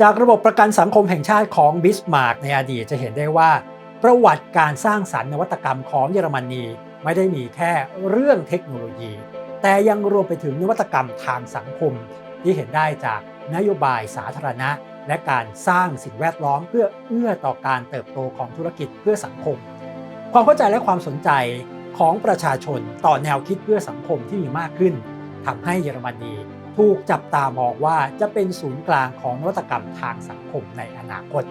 จากระบบประกันสังคมแห่งชาติของบิสมาร์กในอดีตจะเห็นได้ว่า ประวัติการสร้างสรรค์นวัตกรรมของเยอรมนีไม่ได้มีแค่เรื่องเทคโนโลยี แต่ยังรวมไปถึงนวัตกรรมทางสังคม ที่เห็นได้จากนโยบายสาธารณะ และการสร้างสิ่งแวดล้อมเพื่อเอื้อต่อการเติบโตของธุรกิจเพื่อสังคม ความเข้าใจและความสนใจของประชาชนต่อแนวคิดเพื่อสังคมที่มีมากขึ้นทำให้เยอรมนี ถูกจับตามองว่าจะเป็นศูนย์กลางของนวัตกรรมทางสังคมในอนาคต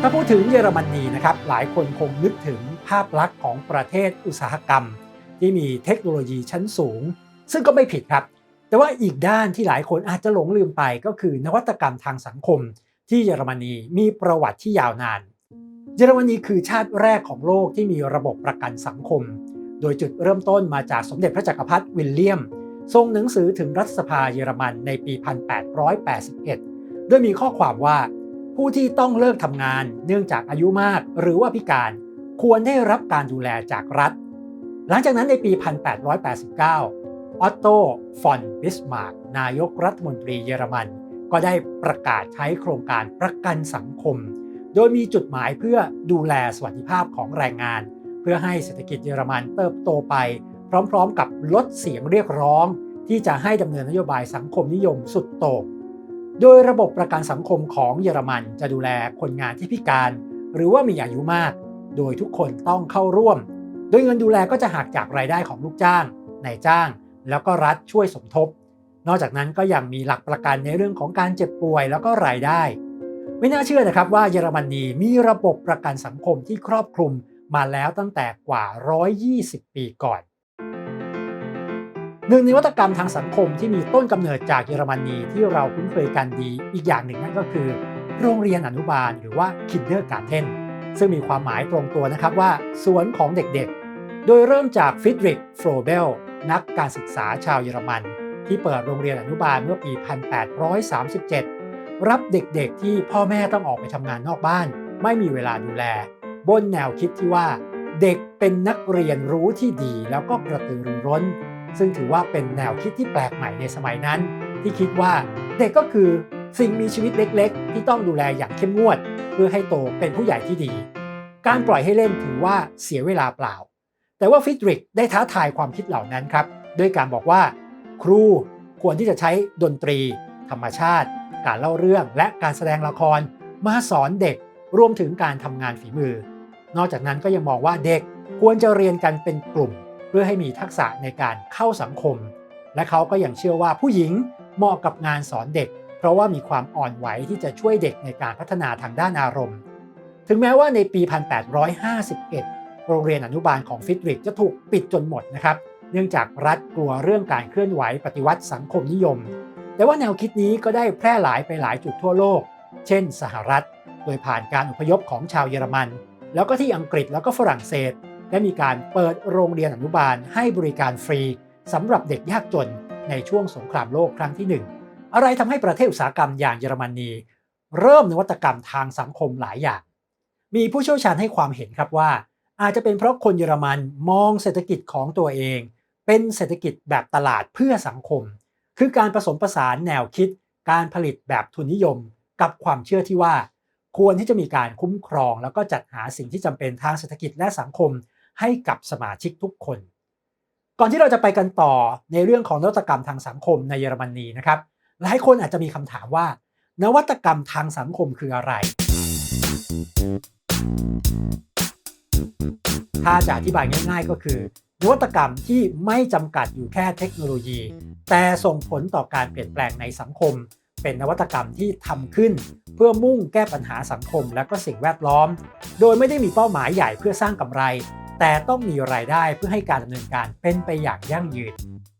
ถ้าพูดถึงเยอรมนีนะครับหลายคนคงนึกถึงภาพลักษณ์ของประเทศอุตสาหกรรม ที่มีเทคโนโลยีชั้นสูง ซึ่งก็ไม่ผิดครับ แต่ว่าอีกด้านที่หลายคนอาจจะหลงลืมไปก็คือนวัตกรรมทางสังคม ที่เยอรมนีมีประวัติที่ยาวนาน เยอรมนีคือชาติแรกของโลกที่มีระบบประกันสังคม โดยจุดเริ่มต้นมาจากสมเด็จพระจักรพรรดิวิลเลียม ทรงหนังสือถึงรัฐสภาเยอรมันในปี 1881โดยมีข้อความว่า ผู้ที่ต้องเลิกทำงานเนื่องจากอายุมากหรือว่าพิการควรได้รับการดูแลจากรัฐ หลังจากนั้นในปี 1889 ออตโต ฟอน บิสมาร์กนายกรัฐมนตรีเยอรมัน ก็ได้ประกาศใช้โครงการประกันสังคม โดยมีจุดหมายเพื่อดูแลสวัสดิภาพของแรงงาน เพื่อให้เศรษฐกิจเยอรมันเติบโตไป พร้อมๆ กับลดเสียงเรียกร้อง ที่จะให้ดำเนินนโยบายสังคมนิยมสุดโต่งโดยระบบประกันสังคมของเยอรมันจะดูแลคนงานที่พิการ หรือว่ามีอายุมาก โดยทุกคนต้องเข้าร่วม โดยเงินดูแลก็จะหักจากรายได้ของลูกจ้างนายจ้าง แล้วก็รัฐช่วยสมทบ นอกจากนั้นก็ยังมีหลักประกันในเรื่องของการเจ็บป่วยแล้วก็รายได้ ไม่น่าเชื่อนะครับว่าเยอรมนีมีระบบประกันสังคมที่ครอบคลุมมาแล้วตั้งแต่กว่า 120 ปีก่อน หนึ่งในวัตกรรมทางสังคมที่มีต้นกำเนิดจากเยอรมนีที่เราคุ้นเคยกันดี อีกอย่างหนึ่งนั่นก็คือ โรงเรียนอนุบาลหรือว่า Kindergarten ซึ่งมีความหมายตรงตัวนะครับว่า สวนของเด็กๆ โดยเริ่มจากฟิดริกโฟรเบลนักการศึกษาชาวเยอรมัน ที่เปิดโรงเรียนอนุบาลเมื่อปี 1837 รับเด็กๆที่พ่อแม่ต้องออกไปทำงานนอกบ้าน ไม่มีเวลาดูแล บนแนวคิดที่ว่า เด็กเป็นนักเรียนรู้ที่ดีแล้วก็กระตือรือร้น ซึ่งถือว่าเป็นแนวคิดที่แปลกใหม่ในสมัยนั้น ที่คิดว่าเด็กก็คือสิ่งมีชีวิตเล็กๆ ที่ต้องดูแลอย่างเข้มงวด เพื่อให้โตเป็นผู้ใหญ่ที่ดี การปล่อยให้เล่นถือว่าเสียเวลาเปล่า แต่ว่าฟิดริกได้ท้าทายความคิดเหล่านั้นครับ ด้วยการบอกว่า ครูควรที่จะใช้ดนตรี ธรรมชาติ การเล่าเรื่องและการแสดงละคร มาสอนเด็กรวมถึงการทำงานฝีมือ นอกจากนั้นก็ยังมองว่าเด็กควรจะเรียนกันเป็นกลุ่ม เพื่อให้มีทักษะในการเข้าสังคม และเขาก็ยังเชื่อว่าผู้หญิงเหมาะกับงานสอนเด็ก เพราะว่ามีความอ่อนไหวที่จะช่วยเด็กในการพัฒนาทางด้านอารมณ์ ถึงแม้ว่าในปี 1851 โรงเรียนอนุบาลของฟิดริกจะถูกปิดจนหมดนะครับ เนื่องจากรัฐกลัวเรื่องการเคลื่อนไหวปฏิวัติสังคมนิยม แต่ว่าแนวคิดนี้ก็ได้แพร่หลายไปหลายจุดทั่วโลก เช่น สหรัฐ โดยผ่านการอพยพของชาวเยอรมัน แล้วก็ที่อังกฤษแล้วก็ฝรั่งเศส ได้มีการเปิดโรงเรียนอนุบาลให้บริการฟรีสำหรับเด็กยากจนในช่วงสงครามโลกครั้งที่ 1 อะไรทำให้ประเทศอุตสาหกรรมอย่างเยอรมนี เริ่มนวัตกรรมทางสังคมหลายอย่าง มีผู้เชี่ยวชาญให้ความเห็นครับว่า อาจจะเป็นเพราะคนเยอรมันมองเศรษฐกิจของตัวเอง เป็นเศรษฐกิจแบบตลาดเพื่อสังคม คือการผสมผสานแนวคิด การผลิตแบบทุนนิยม กับความเชื่อที่ว่า ควรที่จะมีการคุ้มครอง แล้วก็จัดหาสิ่งที่จำเป็นทางเศรษฐกิจและสังคม ให้กับสมาชิกทุกคน ก่อนที่เราจะไปกันต่อในเรื่องของนวัตกรรมทางสังคมในเยอรมนีนะครับหลายคนอาจจะมีคำถามว่า นวัตกรรมทางสังคมคืออะไรถ้าจะอธิบายง่าย ๆ ก็คือ นวัตกรรมที่ไม่จำกัดอยู่แค่เทคโนโลยี แต่ส่งผลต่อการเปลี่ยนแปลงในสังคม เป็นนวัตกรรมที่ทำขึ้น เพื่อมุ่งแก้ปัญหาสังคมและก็สิ่งแวดล้อม โดยไม่ได้มีเป้าหมายใหญ่เพื่อสร้างกำไร แต่ต้องมีรายได้เพื่อให้การดำเนินการเป็นไปอย่างยั่งยืน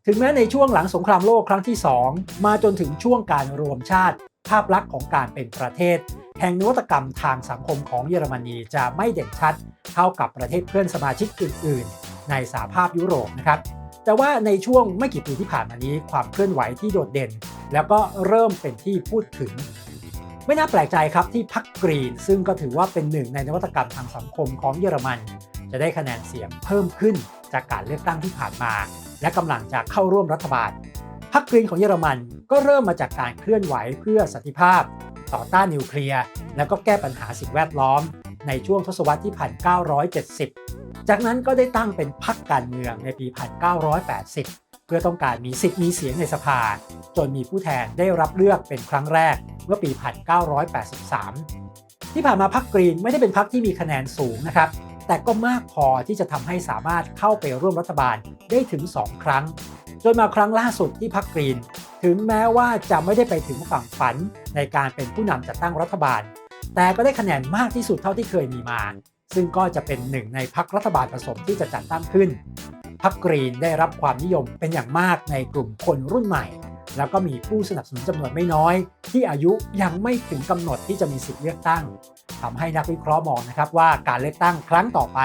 ถึงแม้ในช่วงหลังสงครามโลกครั้งที่ 2 มาจนถึงช่วงการรวมชาติ ภาพลักษณ์ของการเป็นประเทศ แห่งนวัตกรรมทางสังคมของเยอรมนีจะไม่เด่นชัด เท่ากับประเทศเพื่อนสมาชิกอื่นๆ ในสหภาพยุโรปนะครับแต่ว่าในช่วงไม่กี่ปีที่ผ่านมานี้ความเคลื่อนไหวที่โดดเด่น แล้วก็เริ่มเป็นที่พูดถึง ไม่น่าแปลกใจครับที่พรรคกรีน ซึ่งก็ถือว่าเป็นหนึ่งในนวัตกรรมทางสังคมของเยอรมัน จะได้คะแนนเสียงเพิ่มขึ้นจากการเลือกตั้งที่ผ่านมา และกำลังจะเข้าร่วมรัฐบาลพรรคกรีนของเยอรมันก็เริ่มมาจากการเคลื่อนไหวเพื่อสันติภาพ ต่อต้านนิวเคลียร์แล้วก็แก้ปัญหาสิ่งแวดล้อม ในช่วงทศวรรษที่ 1970 จากนั้นก็ได้ตั้งเป็นพรรคการเมืองในปี 1980 เพื่อต้องการมีสิทธิ์มีเสียงในสภา จนมีผู้แทนได้รับเลือกเป็นครั้งแรกเมื่อปี 1983 ที่ผ่านมาพรรคกรีนไม่ได้เป็นพรรคที่มีคะแนนสูงนะครับ แต่ก็มากพอที่จะทำให้สามารถเข้าไปร่วมรัฐบาลได้ถึง 2 ครั้ง จนมาครั้งล่าสุดที่พรรคกรีน ถึงแม้ว่าจะไม่ได้ไปถึงฝั่งฝันในการเป็นผู้นำจัดตั้งรัฐบาล แต่ก็ได้คะแนนมากที่สุดเท่าที่เคยมีมา ซึ่งก็จะเป็นหนึ่งในพรรครัฐบาลผสมที่จะจัดตั้งขึ้นพรรคกรีนได้รับความนิยมเป็นอย่างมากในกลุ่มคนรุ่นใหม่ แล้วก็มีผู้สนับสนุนจำนวนไม่น้อย ที่อายุยังไม่ถึงกำหนดที่จะมีสิทธิเลือกตั้งทำให้นักวิเคราะห์มองนะครับว่าการเลือกตั้งครั้งต่อไป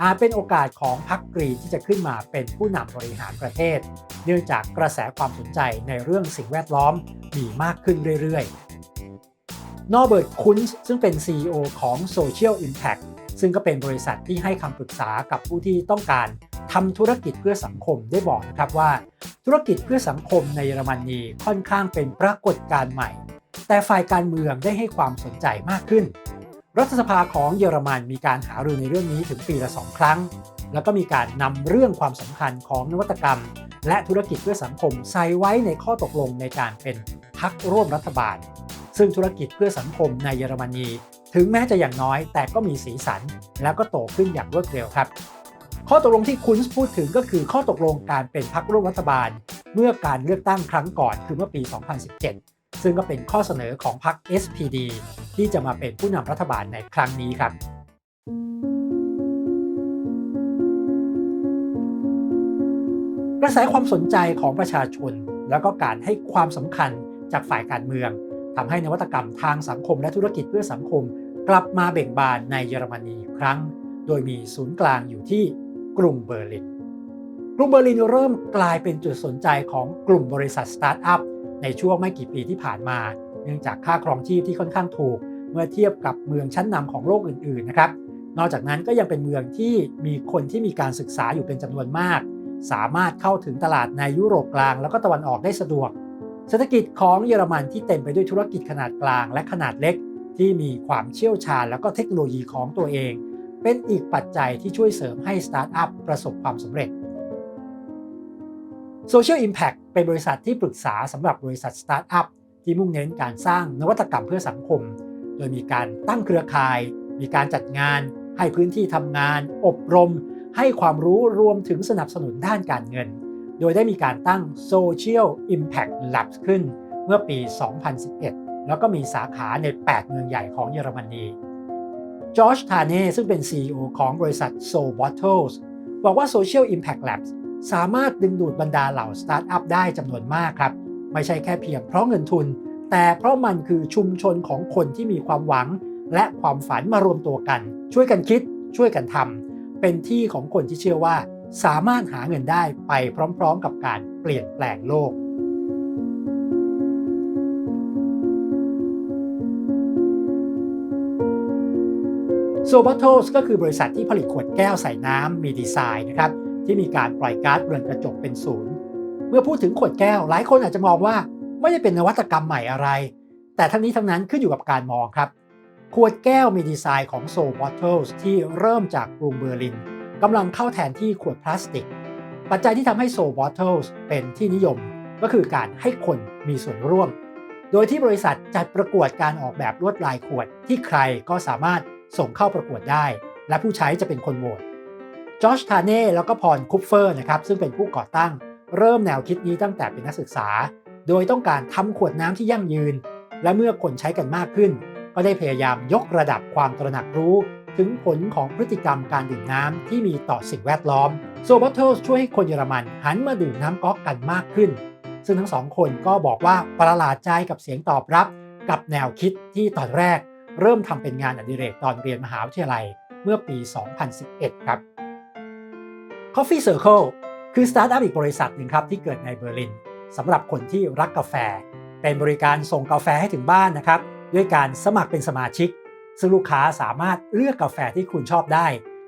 อาจเป็นโอกาสของพรรคกรีนที่จะขึ้นมาเป็นผู้นำบริหารประเทศ เนื่องจากกระแสความสนใจในเรื่องสิ่งแวดล้อมมีมากขึ้นเรื่อยๆนอเบิร์ตคุนส์ซึ่งเป็น CEO ของ Social Impact ซึ่งก็เป็นบริษัทที่ให้คำปรึกษากับผู้ที่ต้องการทำธุรกิจเพื่อสังคมได้บอกนะครับว่า ธุรกิจเพื่อสังคมในเยอรมนีค่อนข้างเป็นปรากฏการณ์ใหม่ แต่ฝ่ายการเมืองได้ให้ความสนใจมากขึ้น รัฐสภาของเยอรมันมีการหารือในเรื่องนี้ถึงปีละสองครั้ง แล้วก็มีการนำเรื่องความสำคัญของนวัตกรรม และธุรกิจเพื่อสังคมใส่ไว้ในข้อตกลงในการเป็นพักร่วมรัฐบาลซึ่งธุรกิจเพื่อสังคมในเยอรมนี ถึงแม้จะอย่างน้อย แต่ก็มีสีสัน แล้วก็โตขึ้นอย่างรวดเร็วครับ ข้อตกลงที่คุณพูดถึงก็คือข้อตกลงการเป็นพักร่วมรัฐบาล เมื่อการเลือกตั้งครั้งก่อนคือเมื่อปี 2017 ซึ่งก็เป็นข้อเสนอของพรรค SPD ที่จะมาเป็นผู้นำรัฐบาลในครั้งนี้ครับกระแสความสนใจของประชาชน แล้วก็การให้ความสำคัญจากฝ่ายการเมือง ทำให้นวัตกรรมทางสังคมและธุรกิจเพื่อสังคม กลับมาเบ่งบานในเยอรมนีอีกครั้ง โดยมีศูนย์กลางอยู่ที่กรุงเบอร์ลิน กรุงเบอร์ลินเริ่มกลายเป็นจุดสนใจของกลุ่มบริษัทสตาร์ทอัพในช่วงไม่กี่ปีที่ผ่านมา เนื่องจากค่าครองชีพที่ค่อนข้างถูก เมื่อเทียบกับเมืองชั้นนำของโลกอื่นๆนะครับนอกจากนั้นก็ยังเป็นเมืองที่มีคนที่มีการศึกษาอยู่เป็นจำนวนมาก สามารถเข้าถึงตลาดในยุโรปกลางแล้วก็ตะวันออกได้สะดวก เศรษฐกิจของเยอรมันที่เต็มไปด้วยธุรกิจขนาดกลางและขนาดเล็ก ที่มีความเชี่ยวชาญแล้วก็เทคโนโลยีของตัวเอง เป็นอีกปัจจัยที่ช่วยเสริมให้สตาร์ทอัพประสบความสำเร็จ Social Impact เป็นบริษัทที่ปรึกษาสำหรับบริษัทสตาร์ทอัพที่มุ่งเน้นการสร้างนวัตกรรมเพื่อสังคม โดยมีการตั้งเครือข่าย มีการจัดงาน ให้พื้นที่ทำงาน อบรม ให้ความรู้รวมถึงสนับสนุนด้านการเงิน โดยได้มีการตั้ง Social Impact Labs ขึ้นเมื่อปี 2011 แล้วก็มีสาขาใน 8 เมืองใหญ่ของเยอรมนีจอร์จทาเน่ซึ่งเป็น CEO ของบริษัท Soul Bottles บอกว่า Social Impact Labs สามารถดึงดูดบรรดาเหล่าสตาร์ทอัพได้จำนวนมากครับ ไม่ใช่แค่เพียงเพราะเงินทุน แต่เพราะมันคือชุมชนของคนที่มีความหวัง และความฝันมารวมตัวกัน ช่วยกันคิด ช่วยกันทำเป็นที่ของคนที่เชื่อว่า สามารถหาเงินได้ไปพร้อมๆกับการเปลี่ยนแปลงโลก โซบัตโทสก็คือบริษัทที่ผลิตขวดแก้วใส่น้ำมีดีไซน์นะครับที่มีการปล่อยก๊าซเรือนกระจกเป็นศูนย์ เมื่อพูดถึงขวดแก้ว หลายคนอาจจะมองว่าไม่ได้เป็นนวัตกรรมใหม่อะไร แต่ทั้งนี้ทั้งนั้นขึ้นอยู่กับการมองครับ ขวดแก้วมีดีไซน์ของ Soul Bottles ที่เริ่มจากกรุงเบอร์ลิน กำลังเข้าแทนที่ขวดพลาสติก ปัจจัยที่ทำให้ Soul Bottles เป็นที่นิยมก็คือการให้คนมีส่วนร่วม โดยที่บริษัทจัดประกวดการออกแบบลวดลายขวดที่ใครก็สามารถส่งเข้าประกวดได้ และผู้ใช้จะเป็นคนโหวตจอชทาเน่แล้วก็พรคุปเฟอร์นะครับซึ่งเป็นผู้ก่อตั้ง เริ่มแนวคิดนี้ตั้งแต่เป็นนักศึกษา โดยต้องการทำขวดน้ำที่ยั่งยืน และเมื่อคนใช้กันมากขึ้น ก็ได้พยายามยกระดับความตระหนักรู้ ถึงผลของพฤติกรรมการดื่มน้ำที่มีต่อสิ่งแวดล้อมโซบัตเทิลช่วยให้คนเยอรมันหันมาดื่มน้ำก๊อกกันมากขึ้น ซึ่งทั้งสองคนก็บอกว่าประหลาดใจกับเสียงตอบรับ กับแนวคิดที่ตอนแรก เริ่มทำเป็นงานอดิเรกตอนเรียนมหาวิทยาลัยเมื่อปี 2011 ครับ Coffee Circle คือสตาร์ทอัพอีกบริษัทหนึ่งครับที่เกิดในเบอร์ลินสำหรับคนที่รักกาแฟ เป็นบริการส่งกาแฟให้ถึงบ้านนะครับ ด้วยการสมัครเป็นสมาชิก ซึ่งลูกค้าสามารถเลือกกาแฟที่คุณชอบได้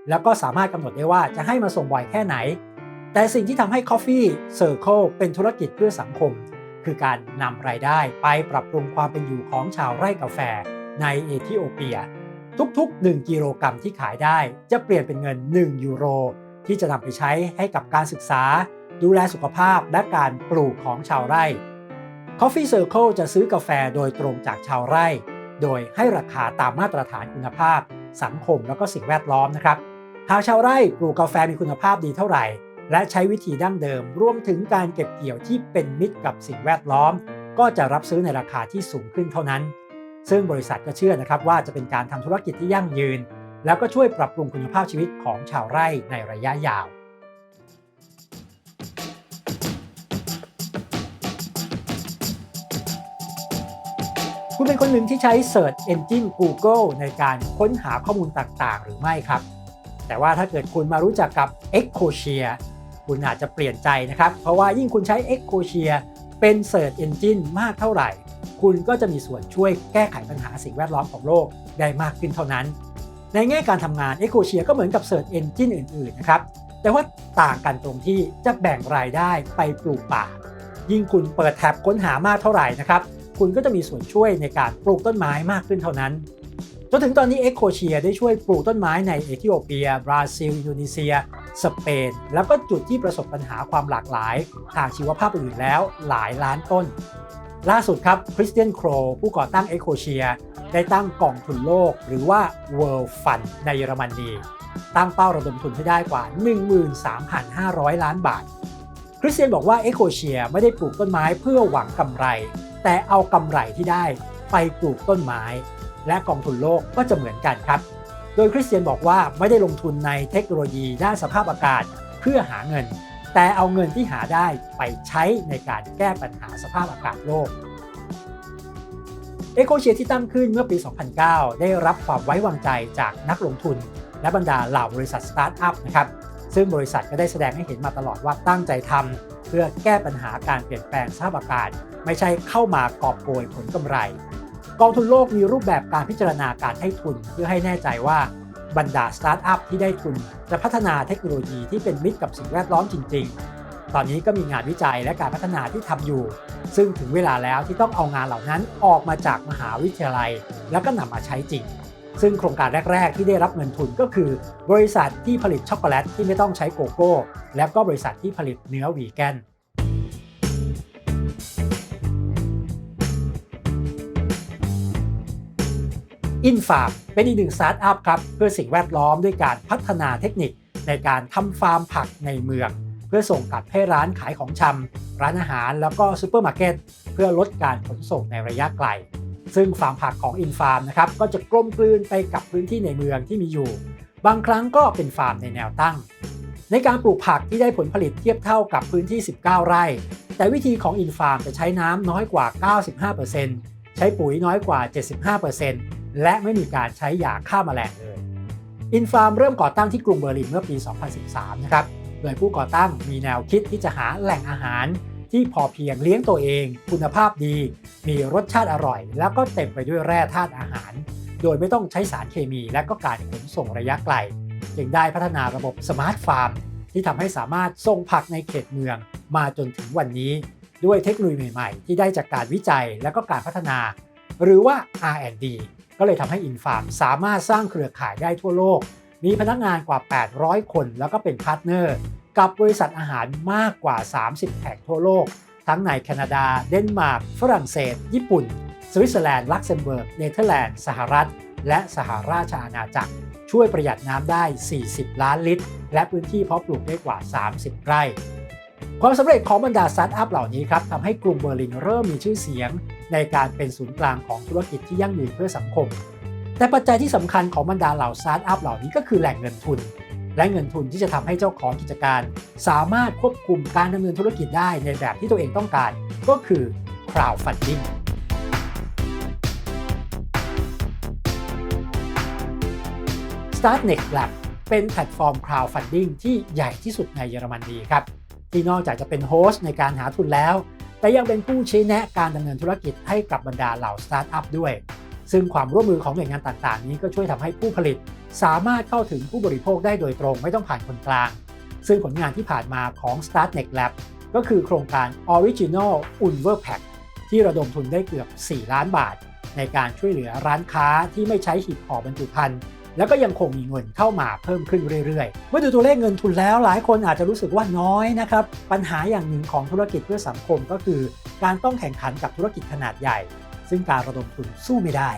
แล้วก็สามารถกำหนดได้ว่าจะให้มาส่งบ่อยแค่ไหน แต่สิ่งที่ทำให้ Coffee Circle เป็นธุรกิจเพื่อสังคม คือการนำรายได้ไปปรับปรุงความเป็นอยู่ของชาวไร่กาแฟในเอธิโอเปีย ทุกๆ 1 กิโลกรัมที่ขายได้ จะเปลี่ยนเป็นเงิน 1 ยูโร ที่จะนำไปใช้ให้กับการศึกษา ดูแลสุขภาพและการปลูกของชาวไร่ Coffee Circle จะซื้อกาแฟโดยตรงจากชาวไร่ โดยให้ราคาตามมาตรฐานคุณภาพ สังคมแล้วก็สิ่งแวดล้อมนะครับ หากชาวไร่ปลูกกาแฟมีคุณภาพดีเท่าไหร่ และใช้วิธีดั้งเดิม รวมถึงการเก็บเกี่ยวที่เป็นมิตรกับสิ่งแวดล้อม ก็จะรับซื้อในราคาที่สูงขึ้นเท่านั้น ซึ่งบริษัทก็เชื่อนะครับว่าจะเป็นการทำธุรกิจที่ยั่งยืน แล้วก็ช่วยปรับปรุงคุณภาพชีวิตของชาวไร่ในระยะยาว คุณเป็นคนหนึ่งที่ใช้ Search Engine Google ในการค้นหาข้อมูลต่างๆ หรือไม่ครับ แต่ว่าถ้าเกิดคุณมารู้จักกับ Ecosia คุณอาจจะเปลี่ยนใจนะครับ เพราะว่ายิ่งคุณใช้ Ecosia เป็น Search Engine มากเท่าไหร่ คุณก็จะมีส่วนช่วยแก้ไขปัญหาสิ่งแวดล้อมของโลกได้มากขึ้นเท่านั้น ในแง่การทำงาน Ecosia ก็เหมือนกับ Search Engine อื่นๆนะครับ แต่ว่าต่างกันตรงที่จะแบ่งรายได้ไปปลูกป่า ยิ่งคุณเปิดแท็บค้นหามากเท่าไหร่นะครับ คุณก็จะมีส่วนช่วยในการปลูกต้นไม้มากขึ้นเท่านั้นจนถึงตอนนี้เอ็กโคเชียได้ช่วยปลูกต้นไม้ในเอธิโอเปีย บราซิล อินโดนีเซีย สเปน แล้วก็จุดที่ประสบปัญหาความหลากหลายทางชีวภาพอื่นแล้วหลายล้านต้น ล่าสุดครับคริสเตียนโครผู้ก่อตั้งเอ็กโคเชีย ได้ตั้งกล่องทุนโลกหรือว่า World Fund ในเยอรมนี ตั้งเป้าระดมทุนให้ได้กว่า 13,500 ล้านบาท คริสเตียนบอกว่าเอ็กโคเชียไม่ได้ปลูกต้นไม้เพื่อหวังกำไร แต่เอากำไรที่ได้ไปปลูกต้นไม้ และกองทุนโลกก็จะเหมือนกันครับ โดยคริสเตียนบอกว่าไม่ได้ลงทุนในเทคโนโลยีด้านสภาพอากาศเพื่อหาเงิน แต่เอาเงินที่หาได้ไปใช้ในการแก้ปัญหาสภาพอากาศโลกเอโคเชียที่ตั้งขึ้นเมื่อปี 2009 ได้รับความไว้วางใจจากนักลงทุน และบรรดาเหล่าบริษัทสตาร์ทอัพนะครับ ซึ่งบริษัทก็ได้แสดงให้เห็นมาตลอดว่าตั้งใจทำเพื่อแก้ปัญหาการเปลี่ยนแปลงสภาพอากาศ ไม่ใช่เข้ามากอบโกยผลกำไร กองทุนโลกมีรูปแบบการพิจารณาการให้ทุนเพื่อให้แน่ใจว่าบรรดาสตาร์ทอัพที่ได้ทุนจะพัฒนาเทคโนโลยีที่เป็นมิตรกับสิ่งแวดล้อมจริง ๆ ตอนนี้ก็มีงานวิจัยและการพัฒนาที่ทำอยู่ ซึ่งถึงเวลาแล้วที่ต้องเอางานเหล่านั้นออกมาจากมหาวิทยาลัย แล้วก็นำมาใช้จริง ซึ่งโครงการแรก ๆ ที่ได้รับเงินทุนก็คือ บริษัทที่ผลิตช็อกโกแลตที่ไม่ต้องใช้โกโก้ และก็บริษัทที่ผลิตเนื้อวีแกน อินฟาร์มเป็นอีกหนึ่งสตาร์ทอัพครับเพื่อสิ่งแวดล้อมด้วยการพัฒนาเทคนิคในการทำฟาร์มผักในเมือง เพื่อส่งกลับให้ร้านขายของชำร้านอาหารแล้วก็ซูเปอร์มาร์เก็ตเพื่อลดการขนส่งในระยะไกล ซึ่งฟาร์มผักของอินฟาร์มนะครับก็จะกลมกลืนไปกับพื้นที่ในเมืองที่มีอยู่ บางครั้งก็เป็นฟาร์มในแนวตั้ง ในการปลูกผักที่ได้ผลผลิตเทียบเท่ากับพื้นที่ 19 ไร่ แต่วิธีของอินฟาร์มจะใช้น้ำน้อยกว่า 95%ใช้ปุ๋ยน้อยกว่า 75% และไม่มีการใช้ยาฆ่าแมลงเลยอินฟาร์มเริ่มก่อตั้งที่กรุงเบอร์ลินเมื่อปี 2013 นะครับ โดยผู้ก่อตั้งมีแนวคิดที่จะหาแหล่งอาหารที่พอเพียงเลี้ยงตัวเอง คุณภาพดี มีรสชาติอร่อย แล้วก็เต็มไปด้วยแร่ธาตุอาหาร โดยไม่ต้องใช้สารเคมีและก็การขนส่งระยะไกล จึงได้พัฒนาระบบสมาร์ทฟาร์มที่ทำให้สามารถส่งผักในเขตเมือง มาจนถึงวันนี้ ด้วยเทคโนโลยีใหม่ ๆ ที่ได้จากการวิจัยและก็การพัฒนา หรือว่า R&D ก็เลยทำให้อินฟาร์มสามารถสร้างเครือข่ายได้ทั่วโลก มีพนักงานกว่า 800 คน แล้วก็เป็นพาร์ทเนอร์ กับบริษัทอาหารมากกว่า 30 แห่งทั่วโลก ทั้งในแคนาดา เดนมาร์ก ฝรั่งเศส ญี่ปุ่น สวิตเซอร์แลนด์ ลักเซมเบิร์ก เนเธอร์แลนด์ สหรัฐ และสหราชอาณาจักร ช่วยประหยัดน้ำได้ 40 ล้านลิตร และพื้นที่เพาะปลูกได้กว่า 30 ไร่ความสำเร็จของบรรดาสตาร์ทอัพเหล่านี้ครับทำให้กรุงเบอร์ลินเริ่มมีชื่อเสียง ในการเป็นศูนย์กลางของธุรกิจที่ยั่งยืนเพื่อสังคม แต่ปัจจัยที่สำคัญของบรรดาเหล่าสตาร์ทอัพเหล่านี้ก็คือแหล่งเงินทุน และเงินทุนที่จะทำให้เจ้าของกิจการ สามารถควบคุมการดำเนินธุรกิจได้ในแบบที่ตัวเองต้องการ ก็คือ crowdfunding Startnext Lab เป็นแพลตฟอร์ม crowdfunding ที่ใหญ่ที่สุดในเยอรมนีครับ ที่นอกจากจะเป็นโฮสต์ในการหาทุนแล้ว แต่ยังเป็นผู้ชี้แนะการดำเนินธุรกิจให้กับบรรดาเหล่าสตาร์ทอัพด้วย ซึ่งความร่วมมือของหน่วยงานต่างๆ นี้ก็ช่วยทำให้ผู้ผลิต สามารถเข้าถึงผู้บริโภคได้โดยตรงไม่ต้องผ่านคนกลาง ซึ่งผลงานที่ผ่านมาของ StartNet Lab ก็คือโครงการ Original u n v e r Pack ที่ระดมทุนได้เกือบ 4 ล้านบาท ในการช่วยเหลือร้านค้าที่ไม่ใช้หีบห่อบรรจุภัณฑ์ แล้วก็ยังคงมีเงินเข้ามาเพิ่มขึ้นเรื่อยๆ เมื่อดูตัวเลขเงินทุนแล้วหลายคนอาจจะรู้สึกว่าน้อยนะครับ ปัญหาอย่างหนึ่งของธุรกิจเพื่อสังคมก็คือ การต้องแข่งขันกับธุรกิจขนาดใหญ่ ซึ่งการระดมทุนสู้ไม่ได้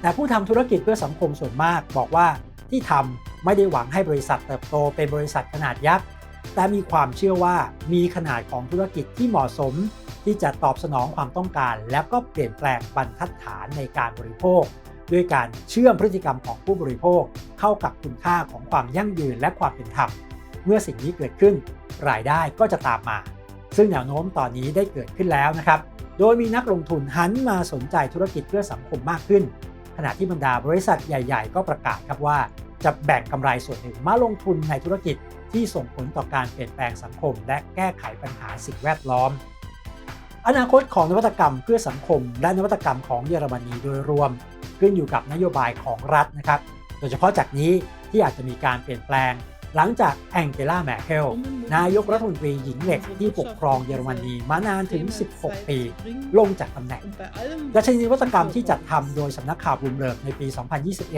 แต่ผู้ทำธุรกิจเพื่อสังคมส่วนมากบอกว่าที่ทำไม่ได้หวังให้บริษัทเติบโตเป็นบริษัทขนาดยักษ์แต่มีความเชื่อว่ามีขนาดของธุรกิจที่เหมาะสม ที่จะตอบสนองความต้องการ แล้วก็เปลี่ยนแปลงบรรทัดฐานในการบริโภค ด้วยการเชื่อมพฤติกรรมของผู้บริโภค เข้ากับคุณค่าของความยั่งยืนและความเป็นธรรม เมื่อสิ่งนี้เกิดขึ้น รายได้ก็จะตามมา ซึ่งแนวโน้มตอนนี้ได้เกิดขึ้นแล้วนะครับ โดยมีนักลงทุนหันมาสนใจธุรกิจเพื่อสังคมมากขึ้น ขณะที่บรรดาบริษัทใหญ่ ๆ ก็ประกาศครับว่า จะแบ่งกำไรส่วนหนึ่งมาลงทุนในธุรกิจที่ส่งผลต่อการเปลี่ยนแปลงสังคม และแก้ไขปัญหาสิ่งแวดล้อม อนาคตของนวัตกรรมเพื่อสังคม และนวัตกรรมของเยอรมนีโดยรวม ขึ้นอยู่กับนโยบายของรัฐนะครับ โดยเฉพาะจากนี้ที่อาจจะมีการเปลี่ยนแปลง หลังจากแองเกลาแมเคลนายกรัฐมนตรีหญิงเหล็กที่ปกครองเยอรมนีมานานถึง 16 ปี ลงจากตำแหน่งดัชนีวัตกรรมที่จัดทำโดยสำนักข่าวบลูมเบิร์กในปี 2021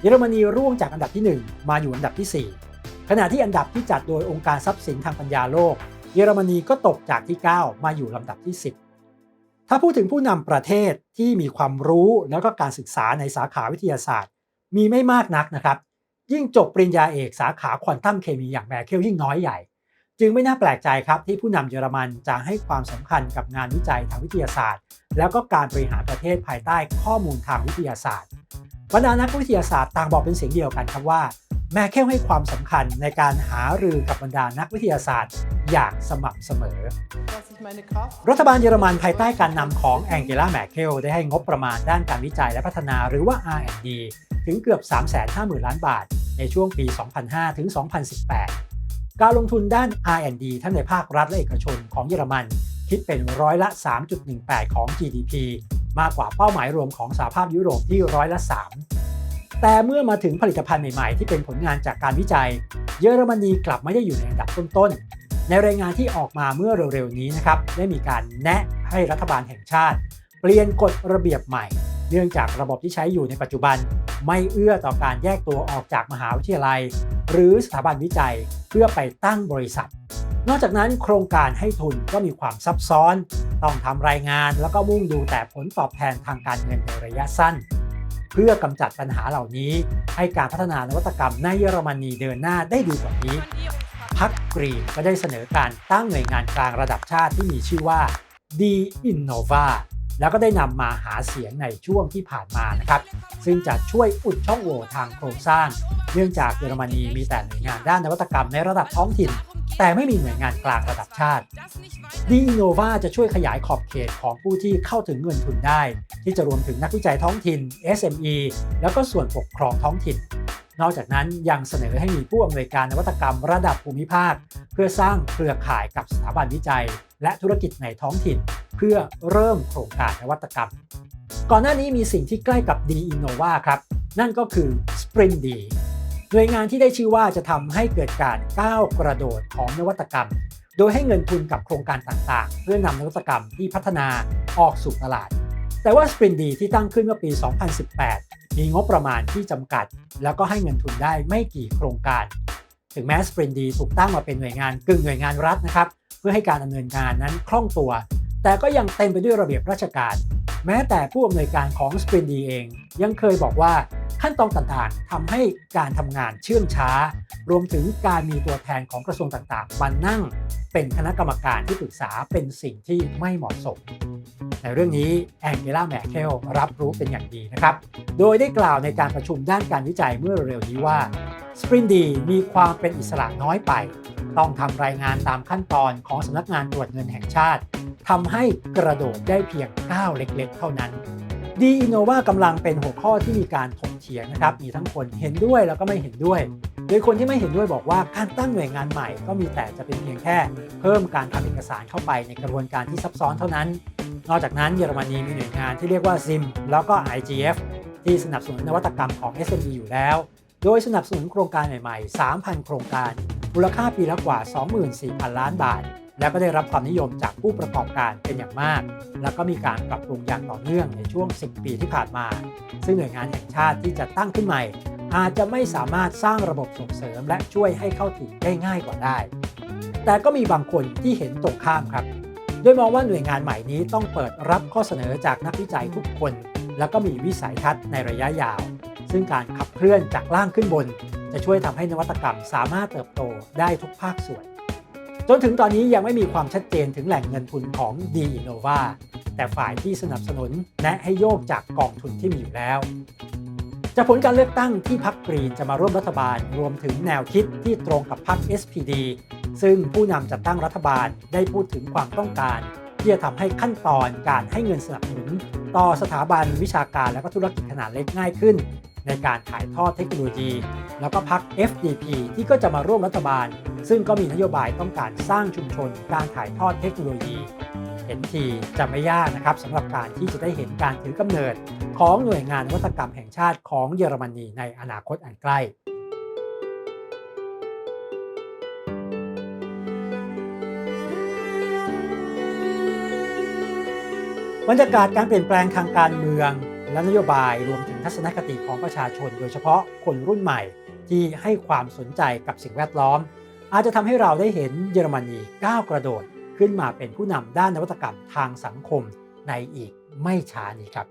เยอรมนีร่วงจากอันดับที่ 1 มาอยู่อันดับที่ 4 ขณะที่อันดับที่จัดโดยองค์การทรัพย์สินทางปัญญาโลก เยอรมนีก็ตกจากที่ 9 มาอยู่ลำดับที่ 10 ถ้าพูดถึงผู้นำประเทศที่มีความรู้แล้วก็การศึกษาในสาขาวิทยาศาสตร์ มีไม่มากนักนะครับ ยิ่งจบปริญญาเอกสาขาควอนตัมเคมีอย่างแมรเคลยิ่งน้อยใหญ่ จึงไม่น่าแปลกใจครับที่ผู้นำเยอรมันจะให้ความสำคัญกับงานวิจัยทางวิทยาศาสตร์ แล้วก็การบริหารประเทศภายใต้ข้อมูลทางวิทยาศาสตร์ บรรดานักวิทยาศาสตร์ต่างบอกเป็นเสียงเดียวกันครับว่า แมร์เคลให้ความสำคัญในการหารือกับบรรดานักวิทยาศาสตร์ อย่างสม่ำเสมอ รัฐบาลเยอรมันภายใต้การนำของแองเกลาแมร์เคลได้ให้งบประมาณด้านการวิจัยและพัฒนาหรือว่า R&D ถึงเกือบ 350,000 ล้านบาท ในช่วงปี 2005 ถึง 2018 การลงทุนด้าน R&D ทั้งในภาครัฐและเอกชนของเยอรมันคิดเป็นร้อยละ 3.18 ของ GDP มากกว่าเป้าหมายรวมของสหภาพยุโรปที่ร้อยละ 3 แต่เมื่อมาถึงผลิตภัณฑ์ใหม่ๆ ที่เป็นผลงานจากการวิจัย เยอรมนีกลับไม่ได้อยู่ในอันดับต้นๆ ในรายงานที่ออกมาเมื่อเร็วๆนี้นะครับได้มีการแนะให้รัฐบาลแห่งชาติ เปลี่ยนกฎระเบียบใหม่ เนื่องจากระบบที่ใช้อยู่ในปัจจุบัน ไม่เอื้อต่อการแยกตัวออกจากมหาวิทยาลัย หรือสถาบันวิจัยเพื่อไปตั้งบริษัท นอกจากนั้นโครงการให้ทุนก็มีความซับซ้อน ต้องทำรายงานแล้วก็มุ่งดูแต่ผลตอบแทนทางการเงินในระยะสั้น เพื่อกำจัดปัญหาเหล่านี้ ให้การพัฒนานวัตกรรมในเยอรมนีเดินหน้าได้ดีกว่านี้พักกรีก็ได้เสนอการตั้งหน่วยงานกลางระดับชาติที่มีชื่อว่า D Innova แล้วก็ได้นำมาหาเสียงในช่วงที่ผ่านมานะครับซึ่งจะช่วยอุดช่องโหว่ทางโครงสร้าง เนื่องจากเยอรมนีมีแต่หน่วยงานด้านนวัตกรรมในระดับท้องถิ่น แต่ไม่มีหน่วยงานกลางระดับชาติ D Innova จะช่วยขยายขอบเขตของผู้ที่เข้าถึงเงินทุนได้ ที่จะรวมถึงนักวิจัยท้องถิ่น SME แล้วก็ส่วนปกครองท้องถิ่นนอกจากนั้นยังเสนอให้มีผู้อำนวยการนวัตกรรมระดับภูมิภาค เพื่อสร้างเครือข่ายกับสถาบันวิจัย และธุรกิจในท้องถิ่น พื่อเริ่มโครงการนวัตกรรม ก่อนหน้านี้มีสิ่งที่ใกล้กับ D Innova ครับ นั่นก็คือ Sprint D หน่วยงานที่ได้ชื่อว่าจะทำให้เกิดการก้าวกระโดดของนวัตกรรม โดยให้เงินทุนกับโครงการต่างๆ เพื่อนำนวัตกรรมที่พัฒนาออกสู่ตลาด แต่ว่า Sprint D ที่ตั้งขึ้นเมื่อปี 2018 มีงบประมาณที่จำกัด แล้วก็ให้เงินทุนได้ไม่กี่โครงการ ถึงแม้ Sprint D ถูกตั้งมาเป็นหน่วยงานกึ่งหน่วยงานรัฐนะครับ เพื่อให้การดำเนินงานนั้นคล่องตัว แต่ก็ยังเต็มไปด้วยระเบียบราชการ แม้แต่ผู้อำนวยการของ Sprint D เอง ยังเคยบอกว่าขั้นตอนต่างๆทำให้การทำงานเชื่องช้า รวมถึงการมีตัวแทนของกระทรวงต่างๆมานั่ง เป็นคณะกรรมการที่ปรึกษาเป็นสิ่งที่ไม่เหมาะสม ในเรื่องนี้แองเกลาแมเคลรับรู้เป็นอย่างดีนะครับ โดยได้กล่าวในการประชุมด้านการวิจัยเมื่อเร็วๆนี้ว่าสปรินดีมีความเป็นอิสระน้อยไป ต้องทำรายงานตามขั้นตอนของสำนักงานตรวจเงินแห่งชาติทำให้กระโดดได้เพียงก้าวเล็กๆ เท่านั้นดีอินโนวากำลังเป็นหัวข้อที่มีการถกเถียงนะครับ มีทั้งคนเห็นด้วยแล้วก็ไม่เห็นด้วย โดยคนที่ไม่เห็นด้วยบอกว่าการตั้งหน่วยงานใหม่ก็มีแต่จะเป็นเพียงแค่ เพิ่มการทำเอกสารเข้าไปในกระบวนการที่ซับซ้อนเท่านั้น นอกจากนั้นเยอรมนีมีหน่วยงานที่เรียกว่า ZIM แล้วก็ IGF ที่สนับสนุนนวัตกรรมของ SME อยู่แล้ว โดยสนับสนุนโครงการใหม่ๆ 3,000 โครงการ มูลค่าปีละกว่า 24,000 ล้านบาท แล้วก็ได้รับความนิยมจากผู้ประกอบการเป็นอย่างมาก แล้วก็มีการปรับปรุงอย่างต่อเนื่องในช่วง 10 ปีที่ผ่านมา ซึ่งหน่วยงานแห่งชาติที่จะตั้งขึ้นใหม่ อาจจะไม่สามารถสร้างระบบส่งเสริมและช่วยให้เข้าถึงได้ง่ายกว่าได้ แต่ก็มีบางคนที่เห็นตรงข้ามครับ โดยมองว่าหน่วยงานใหม่นี้ต้องเปิดรับข้อเสนอจากนักวิจัยทุกคน แล้วก็มีวิสัยทัศน์ในระยะยาว ซึ่งการขับเคลื่อนจากล่างขึ้นบน จะช่วยทำให้นวัตกรรมสามารถเติบโตได้ทุกภาคส่วน จนถึงตอนนี้ยังไม่มีความชัดเจนถึงแหล่งเงินทุนของ d i n n o v a แต่ฝ่ายที่สนับสนุนแนะให้โยกจากกองทุนที่มีอยู่แล้ว จากผลการเลือกตั้งที่พรรคกรีนจะมาร่วมรัฐบาลรวมถึงแนวคิดที่ตรงกับพรรค SPD ซึ่งผู้นำจัดตั้งรัฐบาลได้พูดถึงความต้องการที่จะทำให้ขั้นตอนการให้เงินสนับสนุน ต่อสถาบันวิชาการและก็ธุรกิจขนาดเล็กง่ายขึ้น ในการถ่ายทอดเทคโนโลยี แล้วก็พรรค FDP ที่ก็จะมาร่วมรัฐบาล ซึ่งก็มีนโยบายต้องการสร้างชุมชน การถ่ายทอดเทคโนโลยี เห็นทีจะไม่ยากนะครับสำหรับการที่จะได้เห็นการถือกำเนิด ของหน่วยงานนวัตกรรมแห่งชาติของเยอรมนีในอนาคตอันใกล้บรรยากาศการเปลี่ยนแปลงทางการเมือง และนโยบายรวมถึงทัศนคติของประชาชน โดยเฉพาะคนรุ่นใหม่ ที่ให้ความสนใจกับสิ่งแวดล้อม อาจจะทำให้เราได้เห็นเยอรมนีก้าวกระโดดขึ้นมาเป็นผู้นำด้านนวัตกรรมทางสังคมในอีกไม่ช้านี้ครับ